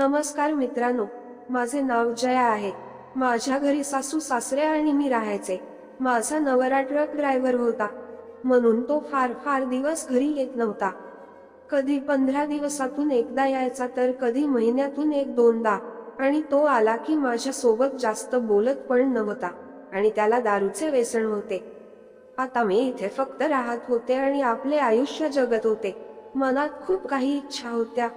नमस्कार मित्रांनो माझे नाव जया आहे. माझ्या घरी सासू सासरे आणि मी राहायचे. माझा नवरा ट्रक ड्रायव्हर होता. म्हणून तो फार फार दिवस घरी येत नव्हता. कधी पंधरा दिवसातून एकदा यायचा तर कधी महिन्यातून एक दोनदा. आणि तो आला की माझ्या सोबत जास्त बोलत पण नव्हता. आणि त्याला दारूचे व्यसन होते. आता मी इथे फक्त राहत होते आणि आपले आयुष्य जगत होते. मनात खूप काही इच्छा होत्या.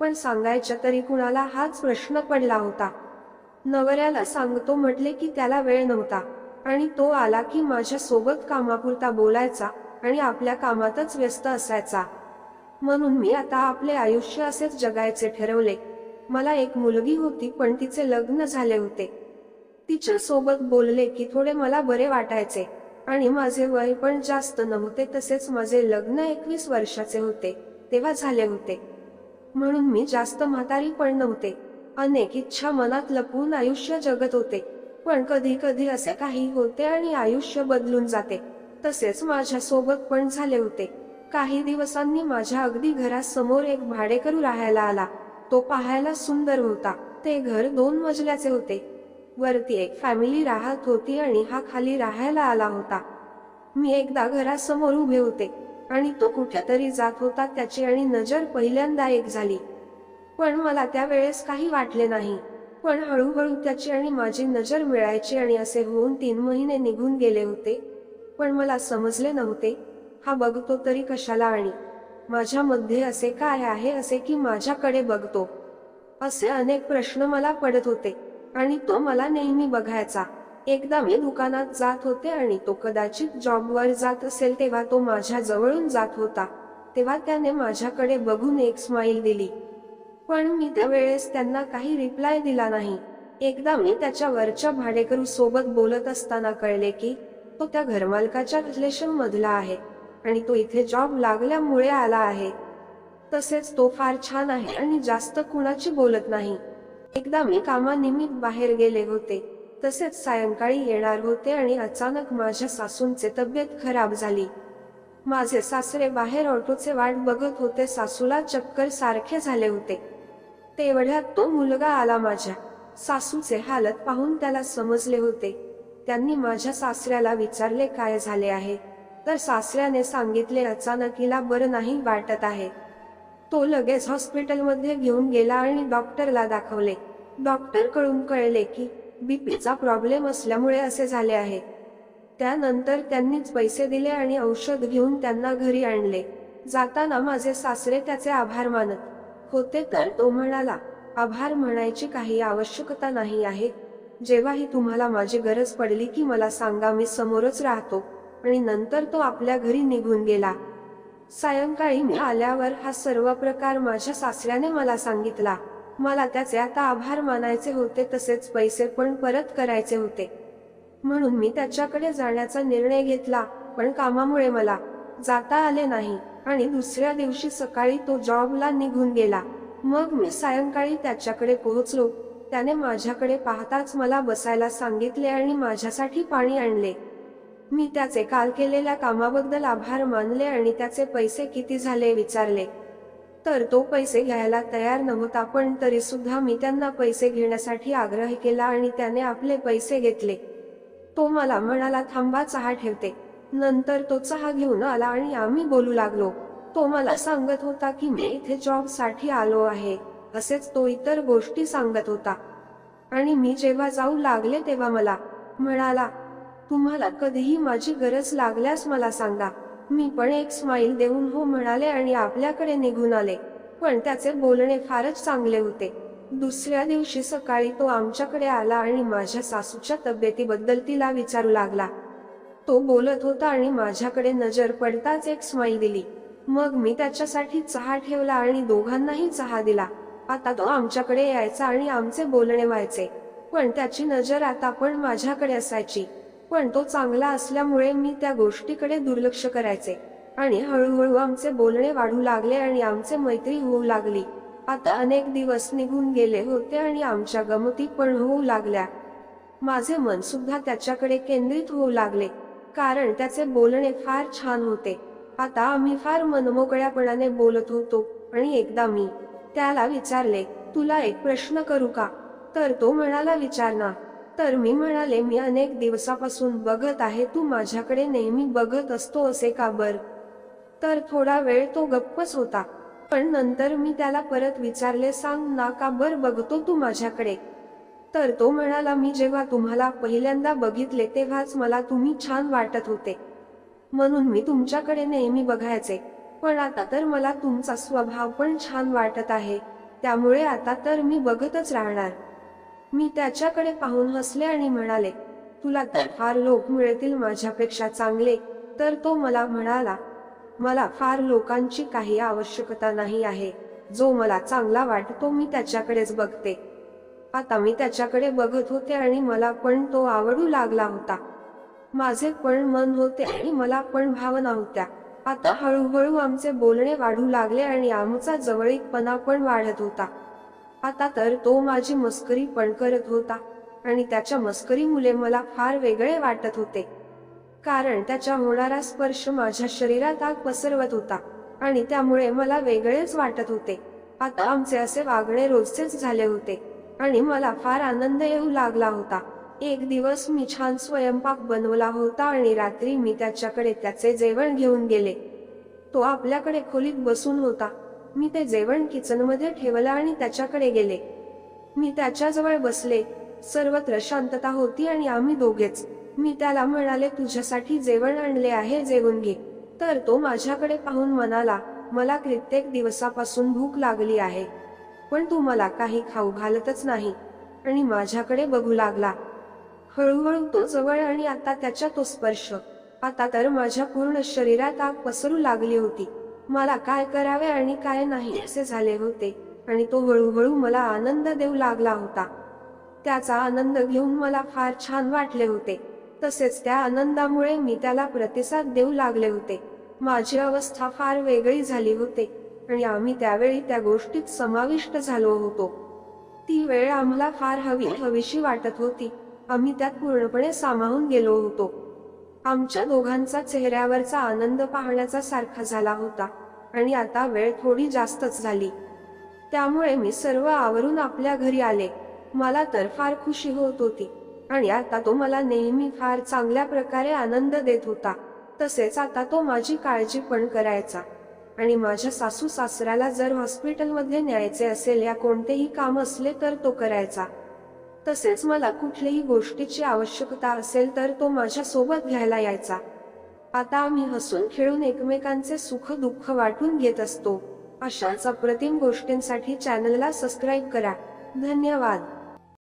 पण सांगायच्या तरी कुणाला हाच प्रश्न पडला होता. नवऱ्याला सांगतो म्हटले की त्याला वेळ नव्हता. आणि तो आला की माझ्या सोबत कामापुरता बोलायचा आणि आपल्या कामातच व्यस्त असायचा. म्हणून मी आता आपले आयुष्य असेच जगायचे ठरवले. मला एक मुलगी होती पण तिचे लग्न झाले होते. तिच्या सोबत बोलले की थोडे मला बरे वाटायचे. आणि माझे वय पण जास्त नव्हते तसेच माझे लग्न एकवीस वर्षाचे होते तेव्हा झाले होते. म्हणून मी जास्त म्हातारी पण नव्हते. अनेक इच्छा मनात लपवून आयुष्य जगत होते. पण कधी कधी असे काही होते आणि आयुष्य बदलून जाते. तसेच माझ्या सोबत पण झाले होते. काही दिवसांनी माझ्या अगदी घरासमोर एक भाडेकरू राहायला आला. तो पाहायला सुंदर होता. ते घर दोन मजल्याचे होते. वरती एक फॅमिली राहत होती आणि हा खाली राहायला आला होता. मी एकदा घरासमोर उभे होते. आणि तो कुठेतरी जात होता त्याची आणि नजर पहिल्यांदा एक झाली. पण मला त्यावेळेस काही वाटले नाही. पण हळूहळू त्याची आणि माझी नजर मिळायची आणि असे होऊन तीन महिने निघून गेले होते. पण मला समजले नव्हते. हा बघतो तरी कशाला आणि माझ्यामध्ये असे काय आहे असे की माझ्याकडे बघतो. असे अनेक प्रश्न मला पडत होते आणि तो मला नेहमी बघायचा. एकदा मी दुकानात जात होते आणि तो कदाचित जॉबवर जात असेल तेव्हा तो माझ्या जवळून जात होता. तेव्हा त्याने माझ्याकडे बघून एक स्माईल दिली. पण मी त्यावेळेस त्यांना काही रिप्लाय दिला नाही. एकदा मी त्याच्या वरच्या भाडेकरू सोबत बोलत असताना कळले की तो त्या घरमालकाच्या रिलेशन मधला आहे आणि तो इथे जॉब लागल्यामुळे आला आहे. तसेच तो फार छान आहे आणि जास्त कुणाची बोलत नाही. एकदा मी कामानिमित्त बाहेर गेले होते. तसेच सायंकाळी येणार होते आणि अचानक माझ्या सासूंचे तब्येत खराब झाली. माझे सासरे बाहेर ऑटोचे वाट बघत होते सासूला चक्कर सारखे झाले होते. तेवढ्यात तो मुलगा आला माझ्या. सासूचे हालत पाहून त्याला समजले होते. त्यांनी माझ्या सासऱ्याला विचारले काय झाले आहे. तर सासऱ्याने सांगितले अचानक हिला बरं नाही वाटत आहे. तो लगेच हॉस्पिटलमध्ये घेऊन गेला आणि डॉक्टरला दाखवले. डॉक्टरकडून कळले की बीपीचा प्रॉब्लेम असल्यामुळे असे झाले आहे. त्यानंतर त्यांनीच पैसे दिले आणि औषध घेऊन त्यांना घरी आणले. जाताना माझे सासरे त्याचे आभार मानत होते तर तो म्हणाला आभार म्हणायची काही आवश्यकता नाही आहे. जेव्हाही तुम्हाला माझी गरज पडली की मला सांगा मी समोरच राहतो. आणि नंतर तो आपल्या घरी निघून गेला. सायंकाळी मी आल्यावर हा सर्व प्रकार माझ्या सासऱ्याने मला सांगितला. मला त्याचे आता आभार मानायचे होते तसेच पैसे पण परत करायचे होते. म्हणून मी त्याच्याकडे जाण्याचा निर्णय घेतला पण कामामुळे मला जाता आले नाही आणि दुसऱ्या दिवशी सकाळी तो जॉबला निघून गेला. मग मी सायंकाळी त्याच्याकडे पोहोचलो. त्याने माझ्याकडे पाहताच मला बसायला सांगितले आणि माझ्यासाठी पाणी आणले. मी त्याचे काल केलेल्या कामाबद्दल आभार मानले आणि त्याचे पैसे किती झाले विचारले. तर तो पैसे घ्यायला तयार नव्हता पण तरी सुद्धा मी त्यांना पैसे घेण्यासाठी आग्रह केला आणि त्याने आपले पैसे घेतले. तो मला म्हणाला थांबा चहा ठेवते. नंतर तो चहा घेऊन आला आणि आम्ही बोलू लागलो. तो मला सांगत होता की मी इथे जॉबसाठी आलो आहे असेच तो इतर गोष्टी सांगत होता. आणि मी जेव्हा जाऊ लागले तेव्हा मला म्हणाला तुम्हाला कधीही माझी गरज लागल्यास मला सांगा. मी पण एक स्माईल देऊन हो म्हणाले आणि आपल्याकडे निघून आले. पण त्याचे बोलणे फारच चांगले होते. दुसऱ्या दिवशी सकाळी तो आमच्याकडे आला आणि माझ्या सासूच्या तब्येतीबद्दल तिला विचारू लागला. तो बोलत होता आणि माझ्याकडे नजर पडताच एक स्माईल दिली. मग मी त्याच्यासाठी चहा ठेवला आणि दोघांनाही चहा दिला. आता तो आमच्याकडे यायचा आणि आमचे बोलणे व्हायचे. पण त्याची नजर आता पण माझ्याकडे असायची. पण तो चांगला असल्यामुळे मी त्या गोष्टीकडे दुर्लक्ष करायचे. आणि हळूहळू आमचे बोलणे वाढू लागले आणि आमचे मैत्री होऊ लागली. आता अनेक दिवस निघून गेले होते आणि आमच्या गमती पण होऊ लागल्या. माझे मन सुद्धा त्याच्याकडे केंद्रित होऊ लागले कारण त्याचे बोलणे फार छान होते. आता आम्ही फार मनमोकळ्यापणाने बोलत होतो आणि एकदा मी त्याला विचारले तुला एक प्रश्न करू का? तर तो म्हणाला विचार ना. तर मी म्हणाले मी अनेक दिवसापासून बघत आहे तू माझ्याकडे नेहमी बघत असतो असे का बर? तर थोडा वेळ तो गप्पच होता. पण नंतर मी त्याला परत विचारले सांग ना का बर बघतो तू माझ्याकडे? तर तो म्हणाला मी जेव्हा तुम्हाला पहिल्यांदा बघितले तेव्हाच मला तुम्ही छान वाटत होते. म्हणून मी तुमच्याकडे नेहमी बघायचे. पण आता तर मला तुमचा स्वभाव पण छान वाटत आहे. त्यामुळे आता तर मी बघतच राहणार. मी त्याच्याकडे पाहून हसले आणि म्हणाले तुला फार लोक मिळतील माझ्यापेक्षा चांगले. तर तो मला म्हणाला मला फार लोकांची काही आवश्यकता नाही आहे. जो मला चांगला वाटतो मी त्याच्याकडेच बघते. आता मी त्याच्याकडे बघत होते आणि मला पण तो आवडू लागला होता. माझे पण मन होते आणि मला पण भावना होत्या. आता हळूहळू आमचे बोलणे वाढू लागले आणि आमचा जवळीकपणा पण वाढत होता. आता तर तो माझी मस्करी पण करत होता आणि त्याच्या मस्करीमुळे मला फार वेगळे वाटत होते. कारण त्याच्या होणारा स्पर्श माझ्या शरीरात आग पसरवत होता आणि त्यामुळे मला वेगळेच वाटत होते. आता आमचे असे वागणे रोजचेच झाले होते आणि मला फार आनंद येऊ लागला होता. एक दिवस मी छान स्वयंपाक बनवला होता आणि रात्री मी त्याच्याकडे त्याचे जेवण घेऊन गेले. तो आपल्याकडे खोलीत बसून होता. मी ते जेवण किचनमध्ये ठेवलं आणि त्याच्याकडे गेले. मी त्याच्याजवळ बसले. सर्वत्र शांतता होती आणि आम्ही दोघेच. मी त्याला म्हणाले तुझ्यासाठी जेवण आणले आहे जेवून घे. तर तो माझ्याकडे पाहून म्हणाला मला कित्येक दिवसापासून भूक लागली आहे. पण तू मला काही खाऊ घालतच नाही. आणि माझ्याकडे बघू लागला. हळूहळू तो जवळ आणि आता त्याच्या तो स्पर्श. आता तर माझ्या पूर्ण शरीरात आग पसरू लागली होती. मला काय करावे आणि काय नाही असे झाले होते. आणि तो हळूहळू मला आनंद देऊ लागला होता. त्याचा आनंद घेऊन मला फार छान वाटले होते. तसेच त्या आनंदामुळे मी त्याला प्रतिसाद देऊ लागले होते. माझी अवस्था फार वेगळी झाली होती. आणि आम्ही त्यावेळी त्या गोष्टीत समाविष्ट झालो होतो. ती वेळ आम्हाला फार हवी हवीशी वाटत होती. आम्ही त्यात पूर्णपणे सामावून गेलो होतो. आमच्या दोघांचा चेहऱ्यावरचा आनंद पाहण्याचा सारखा झाला होता आणि आता वेळ थोडी जास्तच झाली. त्यामुळे मी सर्व आवरून आपल्या घरी आले. मला तर फार खुशी होत होती आणि आता तो मला नेहमी फार चांगल्या प्रकारे आनंद देत होता. तसेच आता तो माझी काळजी पण करायचा आणि माझ्या सासू सासऱ्याला जर हॉस्पिटलमध्ये न्यायचे असेल या कोणतेही काम असले तर तो करायचा. तसेच मला कुठल्याही गोष्टीची आवश्यकता असेल तर तो माझ्या सोबत घ्यायला यायचा. आता आम्ही हसून खेळून एकमेकांचे सुख दुःख वाटून घेत असतो. अशाच अप्रतिम गोष्टींसाठी चॅनलला सबस्क्राईब करा. धन्यवाद.